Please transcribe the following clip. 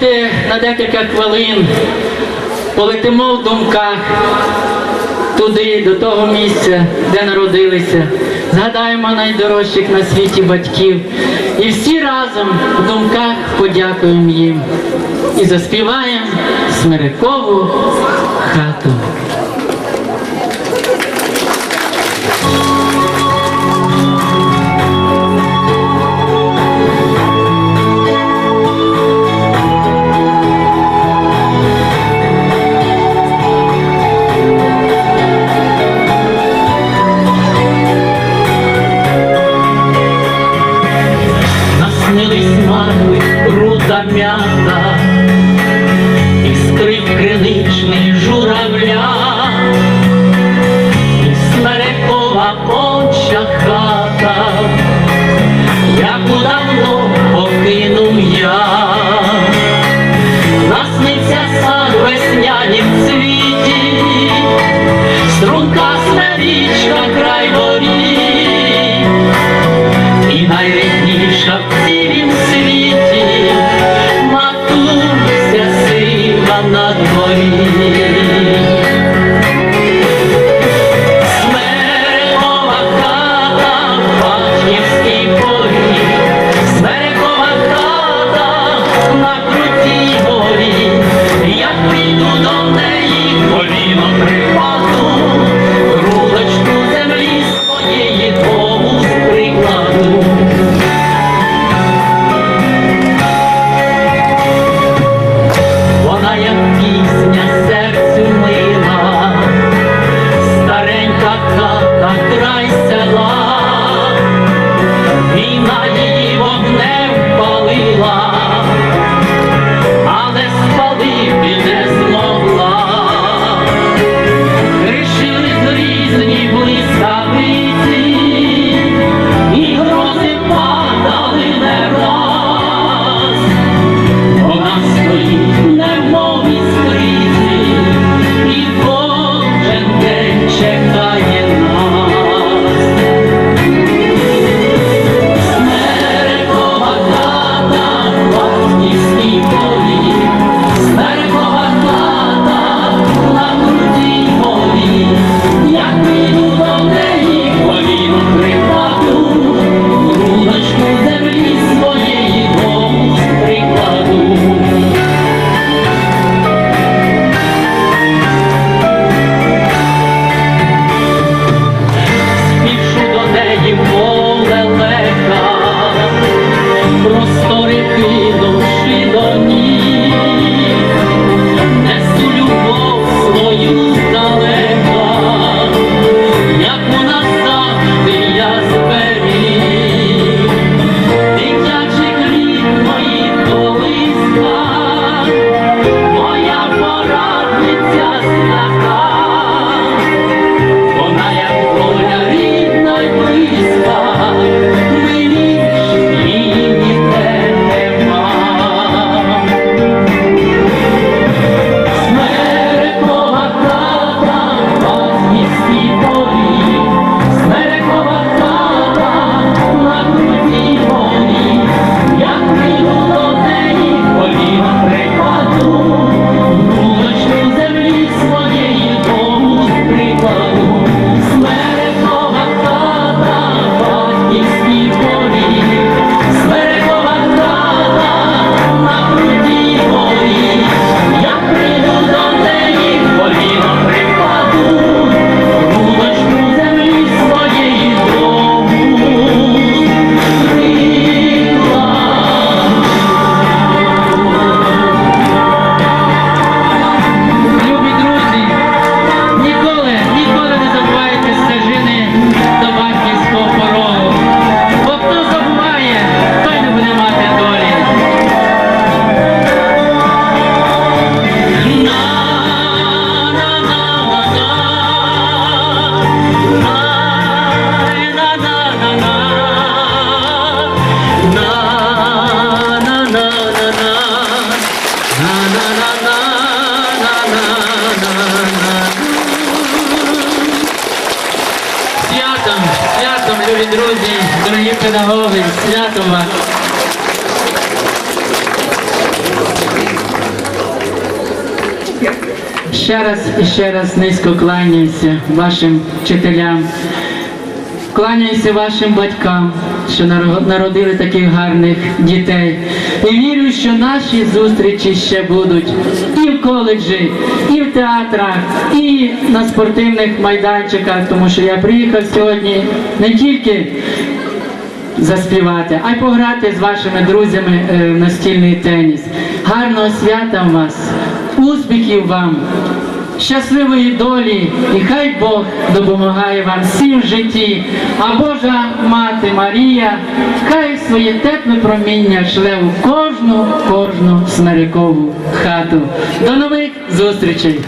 Давайте на декілька хвилин полетимо в думках туди, до того місця, де народилися. Згадаємо найдорожчих на світі батьків. І всі разом в думках подякуємо їм і заспіваємо смирикову хату. зам'ята, іскрить криничний журавля, і смерекова оча хата, яку давно покинув я, насниться сад весняні в цвіті, струнка смерічна краса. var Música Дорогі друзі, дорогі педагоги, свято вас! Ще раз і ще раз низько кланяюся вашим вчителям. Кланяюся вашим батькам, що народили таких гарних дітей. І вірю, що наші зустрічі ще будуть і в коледжі, і в театрах, і на спортивних майданчиках, тому що я приїхав сьогодні не тільки заспівати, а й пограти з вашими друзями е, в настільний теніс. Гарного свята вас, успіхів вам, щасливої долі, і хай Бог допомагає вам всім в житті. А Божа мати Марія, хай своє тепле проміння шле у кожну, кожну смирикову хату. До нових зустрічей!